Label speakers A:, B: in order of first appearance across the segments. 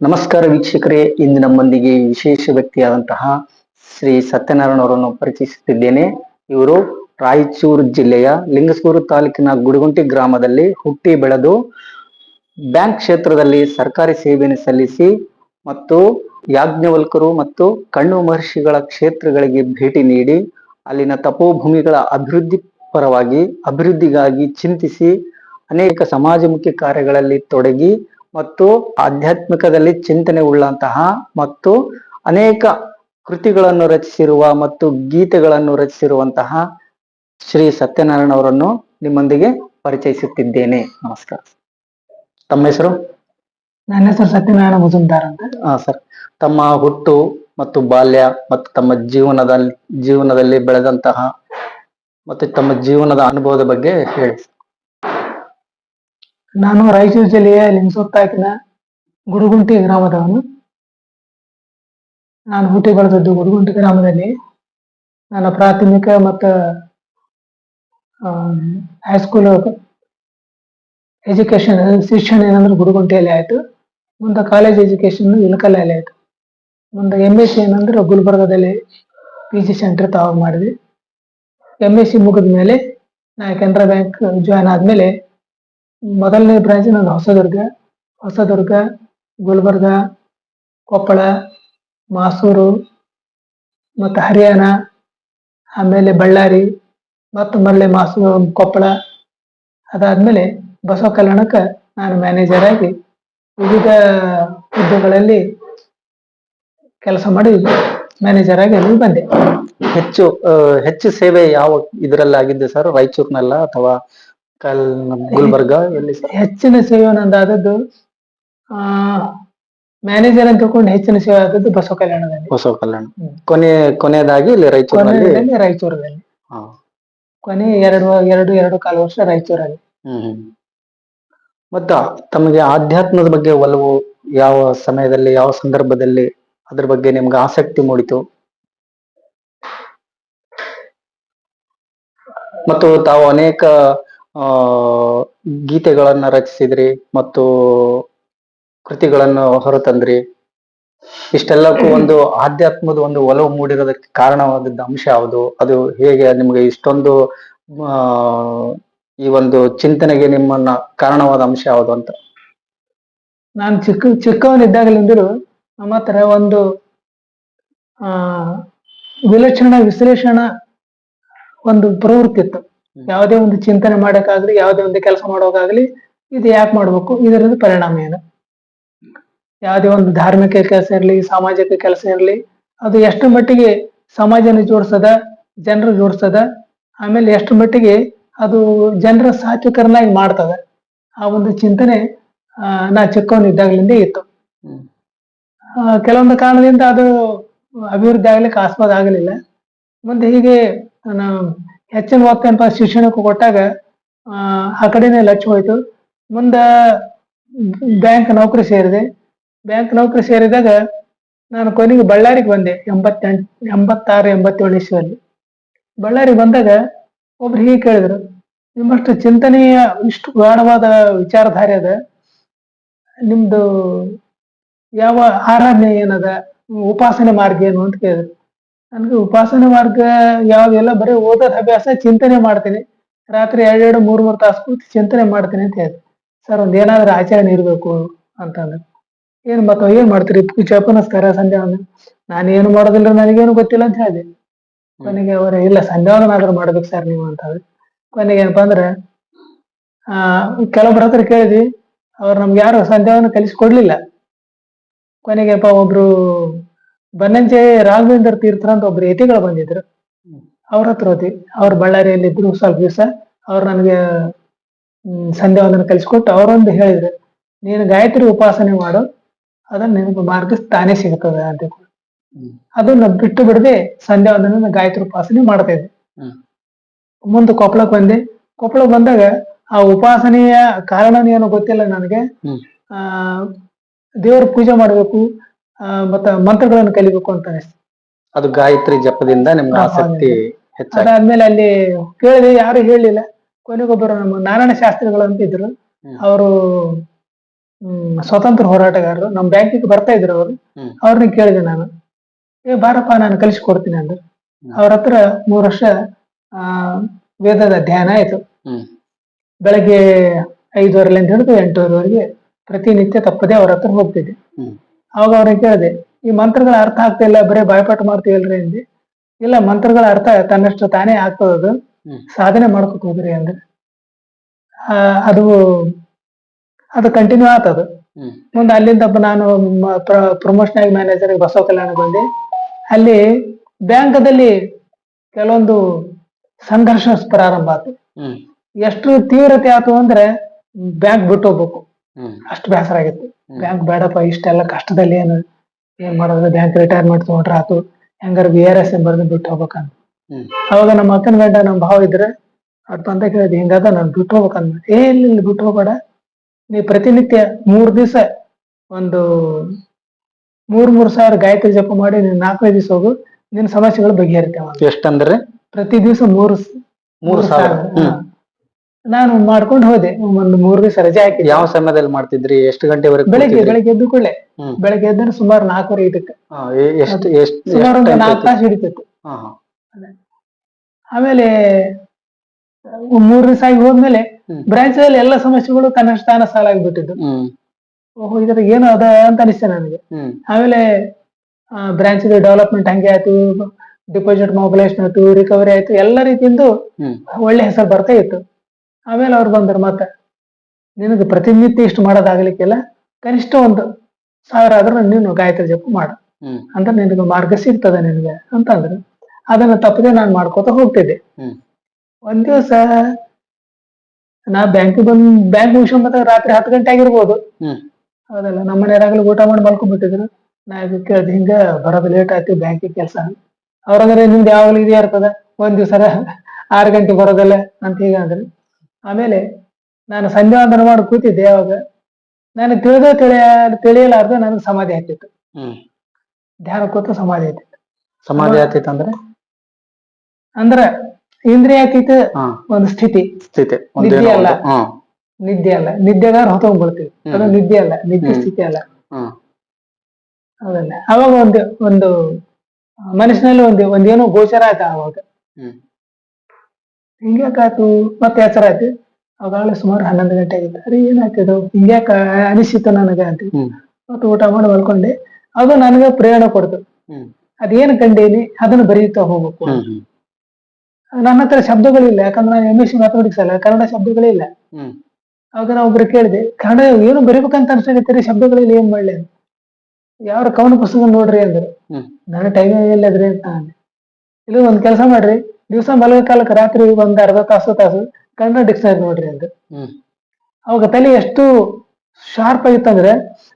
A: ನಮಸ್ಕಾರ ವೀಕ್ಷಕರೇ, ಇಂದು ನಮ್ಮೊಂದಿಗೆ ವಿಶೇಷ ವ್ಯಕ್ತಿಯಾದಂತಹ ಶ್ರೀ ಸತ್ಯನಾರಾಯಣ ಅವರನ್ನು ಪರಿಚಯಿಸುತ್ತಿದ್ದೇನೆ. ಇವರು ರಾಯಚೂರು ಜಿಲ್ಲೆಯ ಲಿಂಗಸೂರು ತಾಲೂಕಿನ ಗುಡಗುಂಟಿ ಗ್ರಾಮದಲ್ಲಿ ಹುಟ್ಟಿ ಬೆಳೆದು ಬ್ಯಾಂಕ್ ಕ್ಷೇತ್ರದಲ್ಲಿ ಸರ್ಕಾರಿ ಸೇವೆಯನ್ನು ಸಲ್ಲಿಸಿ ಮತ್ತು ಯಾಜ್ಞವಲ್ಕರು ಮತ್ತು ಕಣ್ಣು ಮಹರ್ಷಿಗಳ ಕ್ಷೇತ್ರಗಳಿಗೆ ಭೇಟಿ ನೀಡಿ ಅಲ್ಲಿನ ತಪೋಭೂಮಿಗಳ ಅಭಿವೃದ್ಧಿ ಪರವಾಗಿ ಅಭಿವೃದ್ಧಿಗಾಗಿ ಚಿಂತಿಸಿ ಅನೇಕ ಸಮಾಜಮುಖಿ ಕಾರ್ಯಗಳಲ್ಲಿ ತೊಡಗಿ ಮತ್ತು ಆಧ್ಯಾತ್ಮಿಕದಲ್ಲಿ ಚಿಂತನೆ ಉಳ್ಳಂತಹ ಮತ್ತು ಅನೇಕ ಕೃತಿಗಳನ್ನು ರಚಿಸಿರುವ ಮತ್ತು ಗೀತೆಗಳನ್ನು ರಚಿಸಿರುವಂತಹ ಶ್ರೀ ಸತ್ಯನಾರಾಯಣ ಅವರನ್ನು ನಿಮ್ಮೊಂದಿಗೆ ಪರಿಚಯಿಸುತ್ತಿದ್ದೇನೆ. ನಮಸ್ಕಾರ. ತಮ್ಮ ಹೆಸರು?
B: ನನ್ನ ಹೆಸರು ಸತ್ಯನಾರಾಯಣ ಮುಜುಮ್ದಾರ್ ಅಂತ.
A: ಹಾ ಸರ್. ತಮ್ಮ ಹುಟ್ಟು ಮತ್ತು ಬಾಲ್ಯ ಮತ್ತು ತಮ್ಮ ಜೀವನದಲ್ಲಿ ಜೀವನದಲ್ಲಿ ಬೆಳೆದಂತಹ ಮತ್ತು ತಮ್ಮ ಜೀವನದ ಅನುಭವದ ಬಗ್ಗೆ ಹೇಳಿ.
B: ನಾನು ರಾಯಚೂರು ಜಿಲ್ಲೆಯ ಲಿಂಗಸೂರು ಗುಡುಗುಂಟಿ ಗ್ರಾಮದವನು. ನಾನು ಹುಟ್ಟಿ ಬೆಳೆದದ್ದು ಗುಡುಗುಂಟಿ ಗ್ರಾಮದಲ್ಲಿ. ನನ್ನ ಪ್ರಾಥಮಿಕ ಮತ್ತು ಹೈಸ್ಕೂಲ್ ಎಜುಕೇಶನ್ ಶಿಕ್ಷಣ ಏನಂದ್ರೆ ಗುಡುಗುಂಟಿಯಲ್ಲಿ ಆಯಿತು. ಮುಂದೆ ಕಾಲೇಜ್ ಎಜುಕೇಶನ್ ಇಳಕಲ್ಲಲ್ಲಿ ಆಯಿತು. ಮುಂದೆ ಎಂ ಎಸ್ ಸಿ ಏನಂದ್ರೆ ಗುಲ್ಬರ್ಗದಲ್ಲಿ ಪಿ ಜಿ ಸೆಂಟರ್ ತಾವಾಗ ಮಾಡಿದ್ವಿ. ಎಂ ಎಸ್ ಸಿ ಮುಗಿದ ಮೇಲೆ ನಾ ಕೆನರಾ ಬ್ಯಾಂಕ್ ಜಾಯ್ನ್ ಆದ್ಮೇಲೆ ಮೊದಲನೇ ಬ್ರಾಂಚ್ ನಂದು ಹೊಸದುರ್ಗ ಹೊಸದುರ್ಗ, ಗುಲ್ಬರ್ಗ, ಕೊಪ್ಪಳ, ಮಾಸೂರು ಮತ್ತು ಹರಿಯಾಣ, ಆಮೇಲೆ ಬಳ್ಳಾರಿ ಮತ್ತು ಮರಳಿ ಮಾಸೂ ಕೊಪ್ಪಳ ಅದಾದಮೇಲೆ ಬಸವ ಕಲ್ಯಾಣಕ್ಕೆ ನಾನು ಮ್ಯಾನೇಜರ್ ಆಗಿ ವಿವಿಧ ಹುದ್ದೆಗಳಲ್ಲಿ ಕೆಲಸ ಮಾಡಿ ಮ್ಯಾನೇಜರ್ ಆಗಿ ಅಲ್ಲಿ ಬಂದೆ.
A: ಹೆಚ್ಚು ಹೆಚ್ಚು ಸೇವೆ ಯಾವ ಇದರಲ್ಲಿ ಆಗಿದ್ದು ಸರ್? ರಾಯಚೂರಿನಲ್ಲ ಅಥವಾ ಕಲ್ ಗುಲ್ಬರ್ಗ ಎಲ್ಲಿ ಸರ್?
B: ಹೆಚ್ಚಿನ ಸೇವೆ ನಂದು ಆದದ್ದು ಆ ಮ್ಯಾನೇಜರ್ ಅಂತ ತಿಳ್ಕೊಂಡು ಹೆಚ್ಚಿನ ಸೇವೆ ಆದದ್ದು ಬಸವ ಕಲ್ಯಾಣದಲ್ಲಿ
A: ಬಸವ ಕಲ್ಯಾಣ. ಕೊನೆ ಕೊನೆಯದಾಗಿ ಇಲ್ಲಿ ರಾಯಚೂರಿನಲ್ಲಿ.
B: ಕೊನೆಯಲ್ಲಿ ರಾಯಚೂರಲ್ಲಿ
A: ಹಾ.
B: ಕೊನೆ ಎರಡು ಎರಡು ಎರಡು ಕಾಲ ವರ್ಷ ರಾಯಚೂರಲ್ಲಿ.
A: ಹ್ಮ್ ಹ್ಮ್. ಮತ್ತ ತಮಗೆ ಆಧ್ಯಾತ್ಮದ ಬಗ್ಗೆ ಒಲವು ಯಾವ ಸಮಯದಲ್ಲಿ ಯಾವ ಸಂದರ್ಭದಲ್ಲಿ ಅದ್ರ ಬಗ್ಗೆ ನಿಮ್ಗೆ ಆಸಕ್ತಿ ಮೂಡಿತು? ಮತ್ತು ತಾವು ಅನೇಕ ಗೀತೆಗಳನ್ನ ರಚಿಸಿದ್ರಿ ಮತ್ತು ಕೃತಿಗಳನ್ನು ಹೊರತಂದ್ರಿ. ಇಷ್ಟೆಲ್ಲಕ್ಕೂ ಒಂದು ಆಧ್ಯಾತ್ಮದ ಒಂದು ಒಲವು ಮೂಡಿರೋದಕ್ಕೆ ಕಾರಣವಾದದ್ದು ಅಂಶ ಯಾವುದು? ಅದು ಹೇಗೆ ನಿಮಗೆ ಇಷ್ಟೊಂದು ಈ ಒಂದು ಚಿಂತನೆಗೆ ನಿಮ್ಮನ್ನ ಕಾರಣವಾದ ಅಂಶ ಯಾವುದು ಅಂತ?
B: ನಾನು ಚಿಕ್ಕ ಚಿಕ್ಕವನಿದ್ದಾಗಲಿಂದಲೂ ನಮ್ಮ ಹತ್ರ ಒಂದು ಆ ವಿಲಕ್ಷಣ ವಿಶ್ಲೇಷಣ ಒಂದು ಪ್ರವೃತ್ತಿ ಇತ್ತು. ಯಾವುದೇ ಒಂದು ಚಿಂತನೆ ಮಾಡೋಕ್ಕಾಗ್ಲಿ ಯಾವುದೇ ಒಂದು ಕೆಲಸ ಮಾಡೋಕ್ಕಾಗ್ಲಿ ಇದು ಯಾಕೆ ಮಾಡ್ಬೇಕು? ಇದರದ್ದು ಪರಿಣಾಮ ಏನು? ಯಾವುದೇ ಒಂದು ಧಾರ್ಮಿಕ ಕೆಲಸ ಇರಲಿ ಸಾಮಾಜಿಕ ಕೆಲಸ ಇರಲಿ ಅದು ಎಷ್ಟು ಮಟ್ಟಿಗೆ ಸಮಾಜನ ಜೋಡಿಸದ ಜನರು ಜೋಡಿಸದ ಆಮೇಲೆ ಎಷ್ಟು ಮಟ್ಟಿಗೆ ಅದು ಜನರ ಸಾತ್ವಿಕರನ್ನಾಗಿ ಮಾಡ್ತದೆ? ಆ ಒಂದು ಚಿಂತನೆ ಆ, ನಾ ಚಿಕ್ಕವನಿದ್ದಾಗಲಿಂದ ಇತ್ತು. ಆ, ಕೆಲವೊಂದು ಕಾರಣದಿಂದ ಅದು ಅಭಿವೃದ್ಧಿ ಆಗ್ಲಿಕ್ಕೆ ಆಸ್ಪದ ಆಗಲಿಲ್ಲ. ಮುಂದೆ ಹೀಗೆ ನಾನು ಹೆಚ್ಚಿನ ಒತ್ತಂಪ ಶಿಕ್ಷಣಕ್ಕೆ ಕೊಟ್ಟಾಗ ಆ, ಕಡೆನೇ ಲಕ್ಷ್ಯ ಹೋಯ್ತು. ಮುಂದೆ ಬ್ಯಾಂಕ್ ನೌಕರಿ ಸೇರಿದೆ. ಬ್ಯಾಂಕ್ ನೌಕರಿ ಸೇರಿದಾಗ ನಾನು ಕೊನೆಗೆ ಬಳ್ಳಾರಿಗೆ ಬಂದೆ ಎಂಬತ್ತೆಂಟು ಎಂಬತ್ತಾರು ಎಂಬತ್ತೇಳು ಇಸ್ವಿಯಲ್ಲಿ. ಬಳ್ಳಾರಿಗೆ ಬಂದಾಗ ಒಬ್ರು ಹೀಗೆ ಕೇಳಿದ್ರು ನಿಮ್ಮಷ್ಟು ಚಿಂತನೆಯ ಇಷ್ಟು ಗಾಢವಾದ ವಿಚಾರಧಾರೆ ಅದ. ನಿಮ್ದು ಯಾವ ಆರಾಧನೆ ಏನದ? ಉಪಾಸನೆ ಮಾರ್ಗ ಏನು? ಅಂತ ಕೇಳಿದ್ರು. ನನಗೆ ಉಪಾಸನೆ ಮಾರ್ಗ ಯಾವ್ದೆಲ್ಲ ಬರೀ ಓದೋದ್ ಅಭ್ಯಾಸ ಚಿಂತನೆ ಮಾಡ್ತೀನಿ. ರಾತ್ರಿ ಎರಡೆರಡು, ಮೂರು ಮೂರು ತಾಸು ಕೂತು ಚಿಂತನೆ ಮಾಡ್ತೀನಿ ಅಂತ ಹೇಳಿ ಸರ್, ಒಂದ್ ಏನಾದ್ರೂ ಆಚರಣೆ ಇರಬೇಕು ಅಂತಂದ್ರೆ ಏನ್ ಮತ್ತ ಏನ್ ಮಾಡ್ತೀರಿ? ಪೂಜೆ ಪುನಸ್ಕಾರ ಸಂಧ್ಯ ನಾನು ಏನು ಮಾಡೋದಿಲ್ಲ ನನಗೇನು ಗೊತ್ತಿಲ್ಲ ಅಂತ ಹೇಳಿದೆ. ಕೊನೆಗೆ ಅವರು, ಇಲ್ಲ ಸಂಧ್ಯಾವನಾದ್ರೂ ಮಾಡ್ಬೇಕು ಸರ್ ನೀವು ಅಂತ. ಕೊನೆಗೆ ಏನಪ್ಪಾ ಅಂದ್ರೆ, ಆ ಕೆಲವೊಬ್ರ ಹತ್ರ ಕೇಳಿದ್ವಿ. ಅವ್ರು ನಮ್ಗೆ ಯಾರು ಸಂಧ್ಯಾವನ ಕಲಿಸ್ಕೊಡ್ಲಿಲ್ಲ. ಕೊನೆಗೆಪ್ಪ ಒಬ್ರು ಬನ್ನಂಜೆ ರಾಘವೇಂದ್ರ ತೀರ್ಥರ ಅಂತ ಒಬ್ರು ಯತಿಗಳು ಬಂದಿದ್ರು. ಅವ್ರ ಹತ್ರ ಹೋದ್ವಿ ಅವ್ರು ಬಳ್ಳಾರಿಯಲ್ಲಿ ಇದ್ರು ಸ್ವಲ್ಪ ದಿವಸ. ಅವ್ರು ನನಗೆ ಹ್ಮ್, ಸಂಧ್ಯಾವಂದನ ಕಲಿಸ್ಕೊಟ್ಟು ಅವರೊಂದು ಹೇಳಿದ್ರು. ನೀನು ಗಾಯತ್ರಿ ಉಪಾಸನೆ ಮಾಡು. ಅದನ್ನ ನಿನಗೆ ಮಾರ್ಗ ತಾನೇ ಸಿಗುತ್ತದೆ ಅಂತ. ಅದನ್ನ ಬಿಟ್ಟು ಬಿಡದೆ ಸಂಧ್ಯಾವಂದನ ಗಾಯತ್ರಿ ಉಪಾಸನೆ ಮಾಡ್ತಾ ಇದ್ದೆ. ಮುಂದೆ ಕೊಪ್ಪಳಕ್ಕೆ ಬಂದೆ. ಕೊಪ್ಪಳ ಬಂದಾಗ ಆ ಉಪಾಸನೆಯ ಕಾರಣ ಏನು ಗೊತ್ತಿಲ್ಲ ನನಗೆ. ಆ ದೇವ್ರ ಪೂಜೆ ಮಾಡಬೇಕು. ಮತ್ತ ಮಂತ್ರಗಳನ್ನು ಕಲಿಬೇಕು ಅಂತ ಅನಿಸ್ತು
A: ಅದು ಗಾಯತ್ರಿ ಜಪದಿಂದ ನಿಮ್ಗೆ ಆಸಕ್ತಿ ಹೆಚ್ಚಾಗಿ
B: ಅದಾದ್ಮೇಲೆ ಅಲ್ಲಿ ಕೇಳಿದೆ ಯಾರು ಹೇಳಿಲ್ಲ. ಕೊನೆಗೊಬ್ಬರು ನಮ್ಮ ನಾರಾಯಣ ಶಾಸ್ತ್ರಿಗಳು ಅಂತ ಇದ್ರು. ಅವರು ಸ್ವತಂತ್ರ ಹೋರಾಟಗಾರರು. ನಮ್ ಬ್ಯಾಂಕಿಗೆ ಬರ್ತಾ ಇದ್ರು ಅವರು. ಅವ್ರನ್ನ ಕೇಳಿದೆ ನಾನು. ಏ ಬಾರಪ್ಪ ನಾನು ಕಲಿಸ್ಕೊಡ್ತೀನಿ ಅಂದ್ರು. ಅವ್ರ ಹತ್ರ ಮೂರ್ ವರ್ಷ ಆ ವೇದದ ಧ್ಯಾನ ಆಯ್ತು. ಬೆಳಗ್ಗೆ ಐದುವರೆಲಿಂದ ಹಿಡಿದು ಎಂಟೂವರೆವರೆಗೆ ಪ್ರತಿನಿತ್ಯ ತಪ್ಪದೆ ಅವ್ರ ಹತ್ರ ಹೋಗ್ತಿದ್ದೆ. ಅವಾಗ ಅವ್ರಿಗೆ ಕೇಳಿದೆ ಈ ಮಂತ್ರಗಳ ಅರ್ಥ ಆಗ್ತಾ ಇಲ್ಲ ಬರೀ ಮಾಡ್ತೀವಿ ಮಾಡ್ತೀವಲ್ರಿ ಅಂದ್ರೆ ಇಲ್ಲ ಮಂತ್ರಗಳ ಅರ್ಥ ತನ್ನಷ್ಟು ತಾನೇ ಆಗ್ತದದು
A: ಹ್ಮ್.
B: ಸಾಧನೆ ಮಾಡ್ಕೊತ ಹೋಗ್ರಿ ಅಂದ್ರೆ ಅದು ಅದು ಕಂಟಿನ್ಯೂ ಆತದು. ಮುಂದೆ ಅಲ್ಲಿಂದ ನಾನು ಪ್ರಮೋಷನ್ ಆಗಿ ಮ್ಯಾನೇಜರ್ ಬಸವ ಕಲ್ಯಾಣ ಬಂದೆ. ಅಲ್ಲಿ ಬ್ಯಾಂಕದಲ್ಲಿ ಕೆಲವೊಂದು ಸಂಘರ್ಷ ಪ್ರಾರಂಭ
A: ಆತು.
B: ಎಷ್ಟು ತೀವ್ರತೆ ಆತು ಅಂದ್ರೆ ಬ್ಯಾಂಕ್ ಬಿಟ್ಟು ಹೋಗ್ಬೇಕು. ಅಷ್ಟು ಬೇಸರ ಆಗಿತ್ತು ಬ್ಯಾಂಕ್ ಬೇಡಪ್ಪ ಇಷ್ಟೆಲ್ಲ ಕಷ್ಟದಲ್ಲಿ ಏನು ಏನ್ ಮಾಡೋದು? ಬ್ಯಾಂಕ್ ರಿಟೈರ್ಮೆಂಟ್ ತಗೊಂಡ್ರೆ ಆತು. ಹೆಂಗಾರ ಬಿ ಆರ್ ಎಸ್ ಬರ್ದು ಬಿಟ್ಟು ಹೋಗ್ಬೇಕಂತ. ಅವಾಗ ನಮ್ಮ ಅಕ್ಕನ ಗಂಡ ನಮ್ ಭಾವ ಇದ್ರೆ ಅದ್ ಬಂದ ಕೇಳಿದ್ ಹಿಂಗಾದ ನಾನು ಬಿಟ್ಟು ಹೋಗ್ಬೇಕಂದ ಏ ಇಲ್ಲ ಇಲ್ಲ ಬಿಟ್ಟು ಹೋಗ್ಬೇಡ. ನೀ ಪ್ರತಿನಿತ್ಯ ಮೂರ್ ದಿವಸ ಒಂದು ಮೂರ್ ಮೂರ್ ಸಾವಿರ ಗಾಯತ್ರಿ ಜಪ ಮಾಡಿ ನೀನ್ ನಾಲ್ಕೈದು ದಿವಸ ಹೋಗು. ನಿನ್ ಸಮಸ್ಯೆಗಳು ಬಗೆಹರಿತಾವ ಅಂತ.
A: ಎಷ್ಟಂದ್ರೆ?
B: ಪ್ರತಿ ದಿವಸ ಮೂರು
A: ಮೂರು ಸಾವಿರ.
B: ನಾನು ಮಾಡ್ಕೊಂಡು ಹೋದೆ. ಒಂದು ಮೂರ್ ದಿವಸ ರಜೆ ಹಾಕಿ
A: ಯಾವ ಸಮಯದಲ್ಲಿ ಮಾಡ್ತಿದ್ರಿ? ಎಷ್ಟು ಗಂಟೆವರೆಗೆ
B: ಬೆಳಿಗ್ಗೆ? ಬೆಳಿಗ್ಗೆ ಎದ್ದು ಕೂಡಲೇ.
A: ಹ್ಮ್.
B: ಬೆಳಗ್ಗೆ ಎದ್ದರೆ ಸುಮಾರು ನಾಲ್ಕೂವರೆ ಇದಕ್ಕೆ
A: ಎಷ್ಟು ಎಷ್ಟು
B: ಸುಮಾರು ಒಂದು ನಾಲ್ಕು ತಾಸು ಹಿಡಿತಿತ್ತು. ಆಮೇಲೆ ಮೂರ್ ದಿವಸ ಆಗಿ ಹೋದ್ಮೇಲೆ. ಬ್ರಾಂಚ್ ಅಲ್ಲಿ ಎಲ್ಲ ಸಮಸ್ಯೆಗಳು ಕನ್ನಡ ಸ್ಥಾನ ಸಾಲ ಆಗಿಬಿಟ್ಟಿದ್ದು. ಓಹೋ ಇದ್ರ ಏನು ಅದ ಅಂತ ಅನಿಸ್ತೇನೆ ನನಗೆ. ಆಮೇಲೆ ಬ್ರಾಂಚ್ ಡೆವಲಪ್ಮೆಂಟ್ ಹಂಗೆ ಆಯ್ತು. ಡಿಪಾಸಿಟ್ ಮೊಬಿಲೈಸೇಷನ್ ಆಯ್ತು ರಿಕವರಿ ಆಯ್ತು. ಎಲ್ಲ ರೀತಿಯಿಂದ ಒಳ್ಳೆ ಹೆಸರು ಬರ್ತಾ ಇತ್ತು. ಆಮೇಲೆ ಅವ್ರು ಬಂದರು ಮತ್ತೆ ನಿನಗೆ ಪ್ರತಿನಿತ್ಯ ಇಷ್ಟು ಮಾಡೋದಾಗ್ಲಿಕ್ಕಿಲ್ಲ ಕನಿಷ್ಠ ಒಂದು ಸಾವಿರ ಆದ್ರೂ ನೀನು ಗಾಯತ್ರಿ ಜಪ ಮಾಡು. ಅಂತ ನಿನಗೆ ಮಾರ್ಗ ಸಿಗ್ತದೆ ನಿನಗೆ ಅಂತಂದ್ರು. ಅದನ್ನ ತಪ್ಪದೆ ನಾನು ಮಾಡ್ಕೋತ ಹೋಗ್ತಿದ್ದೆ. ಒಂದ್ ದಿವಸ ನಾ ಬ್ಯಾಂಕ್ ಬಂದ್ ಬ್ಯಾಂಕ್ ಮುಗಿಸ್ಕೊಂಡ್ ರಾತ್ರಿ ಹತ್ತು ಗಂಟೆ ಆಗಿರ್ಬೋದು. ಹೌದಲ್ಲ ನಮ್ಮ ಮನೆಯವ್ರಾಗ್ಲೂ ಊಟ ಮಾಡಿ ಮಲ್ಕೊಂಡ್ಬಿಟ್ಟಿದ್ರು. ನಾ ಇದಕ್ಕೆ ಅದ್ ಹಿಂಗ ಬರೋದು ಲೇಟ್ ಆಯ್ತು ಬ್ಯಾಂಕಿಗೆ ಕೆಲಸ. ಅವ್ರಂದ್ರೆ ನಿಮ್ದು ಯಾವಾಗಲೂ ಇದೇ ಇರ್ತದ. ಒಂದ್ ದಿವಸ ಆರು ಗಂಟೆ ಬರೋದಲ್ಲ ಅಂತ ಹೀಗ ಅಂದ್ರು ಆಮೇಲೆ ನಾನು ಸಂಧ್ಯಾವಂದನ ಮಾಡಿ ಕೂತಿದ್ದೆ ಅವಾಗ. ನಾನು ತಿಳಿದೋ ತಿಳಿಯ ತಿಳಿಯಲಾರ್ದ ನನಗೆ ಸಮಾಧಿ ಆಗ್ತಿತ್ತು. ಧ್ಯಾನ ಕೂತು ಸಮಾಧಿ ಆಗ್ತಿತ್ತು.
A: ಸಮಾಧಿ ಆಗ್ತಿತ್ತು ಅಂದ್ರೆ?
B: ಅಂದ್ರ ಇಂದ್ರಿಯ
A: ಹಾ.
B: ಒಂದು ಸ್ಥಿತಿ.
A: ಸ್ಥಿತಿ.
B: ನಿದ್ದೆ ಅಲ್ಲ. ನಿದ್ದೆ ಅಲ್ಲ. ನಿದ್ದೆಗಾರ ಹೊತ್ತೊಂಡ್ಬಿಡ್ತೀವಿ ಅದು. ನಿದ್ದೆ ಅಲ್ಲ. ನಿದ್ದೆ ಸ್ಥಿತಿ ಅಲ್ಲ. ಅವಾಗ ಒಂದು ಒಂದು ಮನಸ್ಸಿನಲ್ಲಿ ಒಂದು ಒಂದೇನೋ ಗೋಚರ ಆಯ್ತಾ ಅವಾಗ.
A: ಹ್ಮ್
B: ಹಿಂಗ್ಯಾಕಾಯ್ತು ಮತ್ತೆ ಆಯ್ತು? ಅವಾಗಲೇ ಸುಮಾರು ಹನ್ನೊಂದು ಗಂಟೆ ಆಗಿತ್ತು. ಅರೆ ಏನಾಯ್ತದ ಹಿಂಗ್ಯಾಕ ಅನಿಸಿತು ನನಗೆ ಅಂತ. ಮತ್ತೆ ಊಟ ಮಾಡಿ ಮಲ್ಕೊಂಡೆ. ಅದು ನನಗೆ ಪ್ರೇರಣೆ ಕೊಡ್ತು. ಅದೇನ್ ಕಂಡೀನಿ ಅದನ್ನು ಬರೀತಾ ಹೋಗ್ಬೇಕು ನನ್ನ ಹತ್ರ ಶಬ್ದಗಳಿಲ್ಲ ಯಾಕಂದ್ರೆ ನಾನು ಎಂ ಎಸ್ ಸಿ ಮ್ಯಾಥಮೆಟಿಕ್ಸ್ ಅಲ್ಲ ಕನ್ನಡ ಶಬ್ದಗಳಿಲ್ಲ ಅವಾಗ ನಾ ಒಬ್ರು ಕೇಳಿದೆ ಕನ್ನಡ ಏನು ಬರೀಬೇಕಂತ ಅನ್ಸಾಕತ್ತೀರಿ ಶಬ್ದಗಳಲ್ಲಿ ಏನ್ ಮಾಡ್ಲಿ ಅಂತ? ಯಾರು ಕವನ ಪುಸ್ತಕ ನೋಡ್ರಿ ಅಂದ್ರು. ನನ್ನ ಟೈಮ್ ಎಲ್ಲದ್ರಿ ಅಂತ ಇಲ್ಲ ಒಂದ್ ಕೆಲಸ ಮಾಡ್ರಿ. ದಿವಸ ಮಲಗ ಕಾಲಕ್ಕೆ ರಾತ್ರಿ ಒಂದ್ ಅರ್ಧ ತಾಸು ತಾಸು ಕನ್ನಡ ಡಿಕ್ಷನರಿ ನೋಡ್ರಿ ಅಂತ
A: ಹ್ಮ್.
B: ಅವಾಗ ತಲೆ ಎಷ್ಟು ಶಾರ್ಪ್ ಆಗಿತ್ತಂದ್ರೆ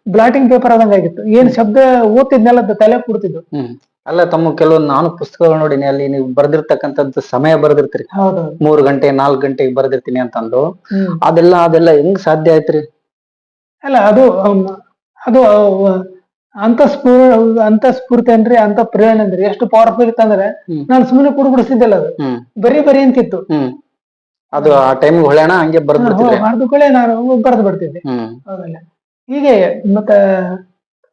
B: ಬ್ಲಾಟಿಂಗ್ ಪೇಪರ್ ಆದಂಗ ಆಗಿತ್ತು. ಏನ್ ಶಬ್ದ ಓದ್ತಿದ್ನೆಲ್ಲ ತಲೆ ಕೊಡ್ತಿದ್ದು
A: ಹ್ಮ್. ಅಲ್ಲ ತಮ್ಮ ಕೆಲವೊಂದು ನಾನು ಪುಸ್ತಕಗಳು ನೋಡಿನಿ ಅಲ್ಲಿ ನೀವು ಬರ್ದಿರ್ತಕ್ಕಂಥದ್ದು ಸಮಯ ಬರ್ದಿರ್ತೀರಿ. ಮೂರ್ ಗಂಟೆ ನಾಲ್ಕು ಗಂಟೆಗೆ ಬರ್ದಿರ್ತೀನಿ ಅಂತಂದು. ಅದೆಲ್ಲ ಅದೆಲ್ಲ ಹೆಂಗ್ ಸಾಧ್ಯ ಆಯ್ತ್ರಿ?
B: ಅಲ್ಲ ಅದು ಅದು ಅಂತ ಸ್ಫೂರ್ ಅಂತ ಸ್ಫೂರ್ತಿ ಅನ್ರಿ ಅಂತ ಪ್ರೇರಣೆ ಅಂದ್ರೆ ಎಷ್ಟು ಪವರ್ಫುಲ್ ಇತ್ತಂದ್ರೆ
A: ನಾನ್
B: ನಾನು ಸುಮ್ಮನೆ ಕುಡ್ಬಿಡಿಸಿದ್ದಿಲ್ಲ ಅದು.
A: ಹ್ಮ್.
B: ಬರೀ ಬರೀ ಅಂತಿತ್ತು.
A: ಅದು ಆ ಟೈಮ್ ಹೊಳೆಣ ಹಂಗೆ ಬರ್ದು
B: ಮಾಡ್ದುಕೊಳ್ಳೆ ನಾನು ಬರೆದು ಬಿಡ್ತಿದ್ದೆ. ಹೌದಲ್ಲ ಹೀಗೆ ಮತ್ತ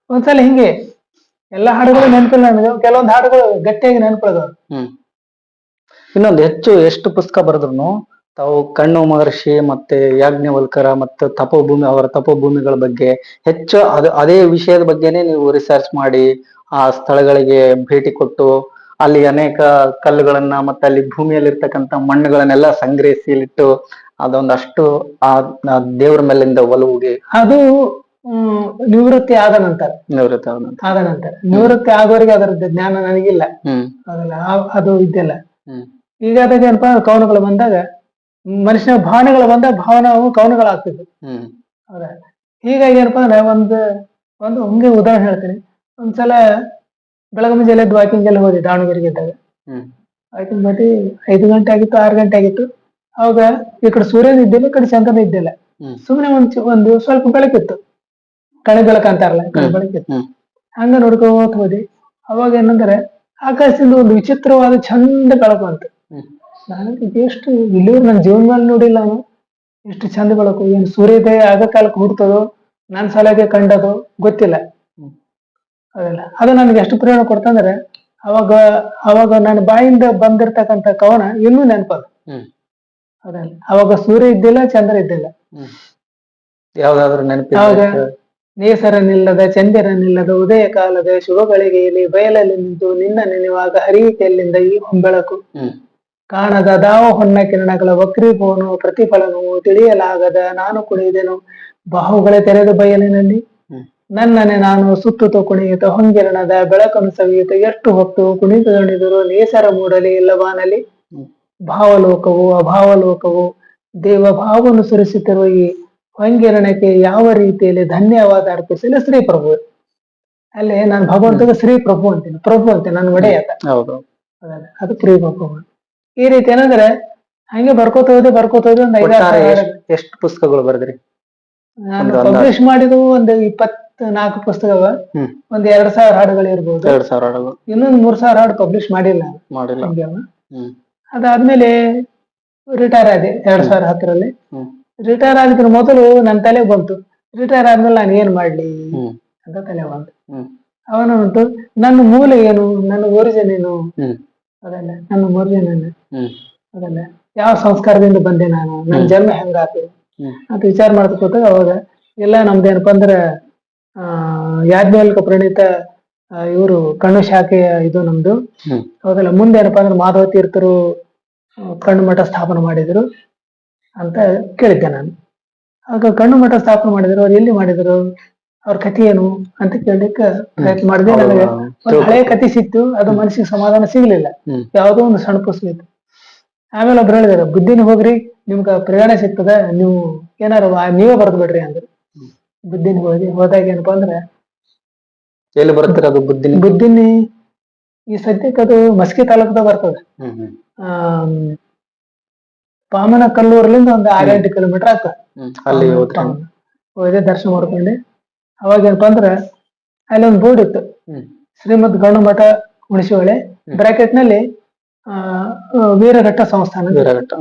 B: ಒಂದ್ಸಲ ಹಿಂಗೆ ಎಲ್ಲಾ ಹಾಡುಗಳು ನೆನಪಿಲ್ಲ ನನಗೆ. ಕೆಲವೊಂದು ಹಾಡುಗಳು ಗಟ್ಟಿಯಾಗಿ ನೆನಪಿಳಿದವು.
A: ಇನ್ನೊಂದು ಹೆಚ್ಚು ಎಷ್ಟು ಪುಸ್ತಕ ಬರೆದ್ರು ತಾವು ಕಣ್ಣು ಮಹರ್ಷಿ ಮತ್ತೆ ಯಾಜ್ಞವಲ್ಕರ ಮತ್ತು ತಪೋಭೂಮಿ ಅವರ ತಪೋಭೂಮಿಗಳ ಬಗ್ಗೆ ಹೆಚ್ಚು ಅದು ಅದೇ ವಿಷಯದ ಬಗ್ಗೆನೇ ನೀವು ರಿಸರ್ಚ್ ಮಾಡಿ ಆ ಸ್ಥಳಗಳಿಗೆ ಭೇಟಿ ಕೊಟ್ಟು ಅಲ್ಲಿ ಅನೇಕ ಕಲ್ಲುಗಳನ್ನ ಮತ್ತೆ ಅಲ್ಲಿ ಭೂಮಿಯಲ್ಲಿರ್ತಕ್ಕಂಥ ಮಣ್ಣುಗಳನ್ನೆಲ್ಲ ಸಂಗ್ರಹಿಸಿಲಿಟ್ಟು ಅದೊಂದಷ್ಟು ಆ ದೇವರ ಮೇಲಿಂದ ಒಲವುಗೆ
B: ಅದು ನಿವೃತ್ತಿ ಆದ ನಂತರ.
A: ನಿವೃತ್ತ ನಂತರ.
B: ಆದ ನಂತರ. ನಿವೃತ್ತಿ ಆಗೋರಿಗೆ ಅದರ ಜ್ಞಾನ ನನಗಿಲ್ಲ. ಅದು
A: ಇದೆಲ್ಲ.
B: ಈಗ ಅದಕ್ಕೆ ಏನಪ್ಪಾ ಕವನಗಳು ಬಂದಾಗ ಮನುಷ್ಯನ ಭಾವನೆಗಳು ಬಂದ ಭಾವನಾವು ಕವನಗಳಾಗ್ತಿದ್ವು ಹೌದಾ ಹೀಗಾಗಿ ಏನಪ್ಪಾ ಅಂದ್ರೆ ಒಂದು ಒಂದು ಹಂಗೆ ಉದಾಹರಣೆ ಹೇಳ್ತೀನಿ. ಒಂದ್ಸಲ ಬೆಳಗಾವಿ ಮುಂಜಾನೆ ಎದ್ದು ವಾಕಿಂಗ್ ಎಲ್ಲ ಹೋದೆ ದಾವಣಗೆರೆಗೆ ಇದ್ದಾಗ. ವಾಕಿಂಗ್ ಮಾಡಿ ಐದು ಗಂಟೆ ಆಗಿತ್ತು ಆರು ಗಂಟೆ ಆಗಿತ್ತು. ಅವಾಗ ಈ ಕಡೆ ಸೂರ್ಯನ ಇದ್ದಿಲ್ಲ ಈ ಕಡೆ ಚಂದ್ರನ ಇದ್ದಿಲ್ಲ. ಸುಮ್ಮನೆ ಒಂದ್ ಒಂದು ಸ್ವಲ್ಪ ಬೆಳಕಿತ್ತು. ಕಣೆ ಬೆಳಕ ಅಂತಾರಲ್ಲ ಕಣೆ. ಬೆಳಕಿತ್ತು. ಹಂಗ ನೋಡ್ಕೋತ ಹೋದೆ. ಅವಾಗ ಏನಂದ್ರೆ ಆಕಾಶದಿಂದ ಒಂದು ವಿಚಿತ್ರವಾದ ಚಂದ ಬೆಳಕು ಅಂತ ನನಗೆ ಎಷ್ಟು ಇಲ್ಲಿವ್ರು ನನ್ನ ಜೀವನ ಮೇಲೆ ನೋಡಿಲ್ಲ ಅವನು. ಎಷ್ಟು ಚಂದ ಬೆಳಕು ಏನು ಸೂರ್ಯೋದಯ ಆಗ ಕಾಲಕ್ಕೆ ಹುಡ್ತದೋ ನನ್ನ ಸಲಹೆಗೆ ಕಂಡದು ಗೊತ್ತಿಲ್ಲ. ಅದೆಲ್ಲ. ಅದು ನನಗೆ ಎಷ್ಟು ಪ್ರೇರಣೆ ಕೊಡ್ತಂದ್ರೆ ಅವಾಗ ಅವಾಗ ನನ್ನ ಬಾಯಿಂದ ಬಂದಿರ್ತಕ್ಕಂಥ ಕವನ ಇನ್ನೂ ನೆನಪದ. ಅದಲ್ಲ. ಅವಾಗ ಸೂರ್ಯ ಇದ್ದಿಲ್ಲ ಚಂದ್ರ ಇದ್ದಿಲ್ಲ.
A: ಯಾವ್ದಾದ್ರು
B: ಯಾವಾಗ? ನೇಸರನಿಲ್ಲದ ಚಂದಿರನಿಲ್ಲದ ಉದಯ ಕಾಲದ ಶುಭಗಳಿಗೆಯಲ್ಲಿ ಬಯಲಲ್ಲಿ ನಿಂತು ನಿನ್ನ ನೆನೆಯುವಾಗ ಹರಿಯಿತೆಯಲ್ಲಿಂದ ಈ ಹೊಂಬೆಳಕು. ಕಾಣದ ದಾವ ಹೊನ್ನ ಕಿರಣಗಳ ವಕ್ರೀಭವನು ಪ್ರತಿಫಲನವು ತಿಳಿಯಲಾಗದ ನಾನು ಕುಣಿದೆನು. ಬಾಹುಗಳೇ ತೆರೆದ ಬಯಲಿನಲ್ಲಿ. ನನ್ನನೆ ನಾನು ಸುತ್ತುತ್ತ ಕುಣಿಯುತ್ತ ಹೊಂಗಿರಣದ ಬೆಳಕನ್ನು ಸವಿಯುತ್ತ ಎಷ್ಟು ಹೊತ್ತು ಕುಣಿತದಣಿದರು ನೇಸರ ಮೂಡಲಿ ಇಲ್ಲವಾನಲಿ ಭಾವಲೋಕವು ಅಭಾವಲೋಕವು ದೇವ ಭಾವವನ್ನು ಸುರಿಸುತ್ತಿರುವ ಈ ಹೊಂಗಿರಣಕ್ಕೆ ಯಾವ ರೀತಿಯಲ್ಲಿ ಧನ್ಯವಾದ ಅರ್ಪಿಸಲಿ ಶ್ರೀ ಪ್ರಭು ಅಲ್ಲಿ ನಾನು ಭಗವಂತದ ಶ್ರೀ ಪ್ರಭು ಅಂತೀನಿ. ಪ್ರಭು ಅಂತೀನಿ ನನ್ನ ಒಡೆಯ ಅದು ಪ್ರೀ ಪ್ರಭು ಈ ರೀತಿ ಏನಂದ್ರೆ ಹಂಗೆ ಬರ್ಕೋತ ಹೋದೆ ಬರ್ಕೋತ ಹೋದೆ ಒಂದ್ ಐದಾರು
A: ಎಷ್ಟ್- ಪುಸ್ತಕಗಳು ಬರೆದ್ರಿ?
B: ನಾನು ಪಬ್ಲಿಷ್ ಮಾಡಿದ್ದು ಒಂದು ಇಪ್ಪತ್ ನಾಲ್ಕು ಪುಸ್ತಕವ ಒಂದ್ ಎರಡ್ ಸಾವಿರ ಹಾಡುಗಳು ಇರ್ಬೋದು.
A: ಎರಡ್ ಸಾವಿರ ಹಾಡುಗಳು.
B: ಇನ್ನೊಂದ್ ಮೂರ್ ಸಾವಿರ ಹಾಡು ಪಬ್ಲಿಷ್ ಮಾಡಿಲ್ಲ.
A: ಮಾಡಿಲ್ಲ.
B: ಅದಾದ್ಮೇಲೆ ರಿಟೈರ್ ಆದೆ ಎರಡ್ ಸಾವಿರ ಹತ್ತರಲ್ಲಿ. ರಿಟೈರ್ ಆಗಿದ್ರ ಮೊದಲು ನನ್ನ ತಲೆ ಬಂತು. ರಿಟೈರ್ ಆದ್ಮೇಲೆ ನಾನು ಏನ್ ಮಾಡ್ಲಿ? ಅಂತ ತಲೆ ಬಂತು. ಅವನು ಉಂಟು ನನ್ನ ಮೂಲ ಏನು? ನನ್ನ ಓರಿಜಿನ್ ಏನು? ಅದಲ್ಲ ನನ್ನ ಒರಿಜಿನ್
A: ನಾನು.
B: ಅದಲ್ಲ ಯಾವ ಸಂಸ್ಕಾರದಿಂದ ಬಂದೆ ನಾನು? ನನ್ನ ಜನ್ಮ ಹೆಂಗಾತು? ಅಂತ ವಿಚಾರ ಮಾಡ್ತಾ ಅವಾಗ ಎಲ್ಲ ನಮ್ದೇನಪ್ಪ ಅಂದ್ರೆ ಆ ಯಾಜ್ಞವಲ್ಕ ಪ್ರಣೀತ ಇವರು ಕಣ್ಣು ಶಾಖೆಯ ಇದು ನಮ್ದು. ಅವಾಗೆಲ್ಲ ಮುಂದೆ ಏನಪ್ಪಾ ಅಂದ್ರೆ ಮಾಧವ ತೀರ್ಥರು ಕಣ್ಣು ಮಠ ಸ್ಥಾಪನೆ ಮಾಡಿದ್ರು ಅಂತ ಕೇಳಿದ್ದೆ ನಾನು. ಆಗ ಕಣ್ಣು ಮಠ ಸ್ಥಾಪನೆ ಮಾಡಿದ್ರು ಅವ್ರು ಎಲ್ಲಿ ಮಾಡಿದ್ರು? ಅವ್ರ ಕಥೆ ಏನು ಅಂತ ಕೇಳಲಿಕ್ಕೆ ಪ್ರಯತ್ನ ಮಾಡಿದೆ? ನನಗೆ. ಒಂದು ಹಳೆ ಕಥೆ ಸಿಕ್ತು ಅದು ಮನಸ್ಸಿಗೆ ಸಮಾಧಾನ ಸಿಗ್ಲಿಲ್ಲ. ಯಾವುದೋ ಒಂದು ಸಣ್ಣ ಪುಸ್ತಕ ಇತ್ತು. ಆಮೇಲೆ ಒಬ್ರು ಹೇಳಿದಾರೆ ಬುದ್ಧಿನ ಹೋಗ್ರಿ ನಿಮ್ಗ ಪ್ರೇರಣೆ ಸಿಗ್ತದ ನೀವು ಏನಾರ ನೀವೇ ಬರ್ದ್ ಬಿಡ್ರಿ ಅಂದ್ರೆ. ಬುದ್ಧಿನ ಹೋಗಿ ಹೋದಾಗ ಏನಪ್ಪಾ ಅಂದ್ರೆ
A: ಎಲ್ಲಿ ಬರ್ತೀರ ಅದು ಬುದ್ಧಿನಿ?
B: ಬುದ್ಧಿನಿ ಈ ಸದ್ಯಕ್ಕೆ ಅದು ಮಸ್ಕಿ ತಾಲೂಕದಾಗ ಬರ್ತದೆ. ಪಾಮನ ಕಲ್ಲೂರ್ಲಿಂದ ಒಂದು ಆರೆಂಟು ಕಿಲೋಮೀಟರ್ ಆಗ್ತದೆ.
A: ಅಲ್ಲಿ ಹೋದ್ರಿ.
B: ಹೋದೆ ದರ್ಶನ ಮಾಡ್ಕೊಂಡೆ. ಅವಾಗ ಏನಪ್ಪಾ ಅಂದ್ರೆ ಅಲ್ಲಿ ಒಂದು ಬೋರ್ಡ್ ಇತ್ತು. ಶ್ರೀಮದ್ ಗಣಮಠ ಮಠ ಹುಣಸಿಹೊಳೆ ಬ್ರಾಕೆಟ್ನಲ್ಲಿ ವೀರಘಟ್ಟ ಸಂಸ್ಥಾನ.
A: ವೀರಘಟ್ಟ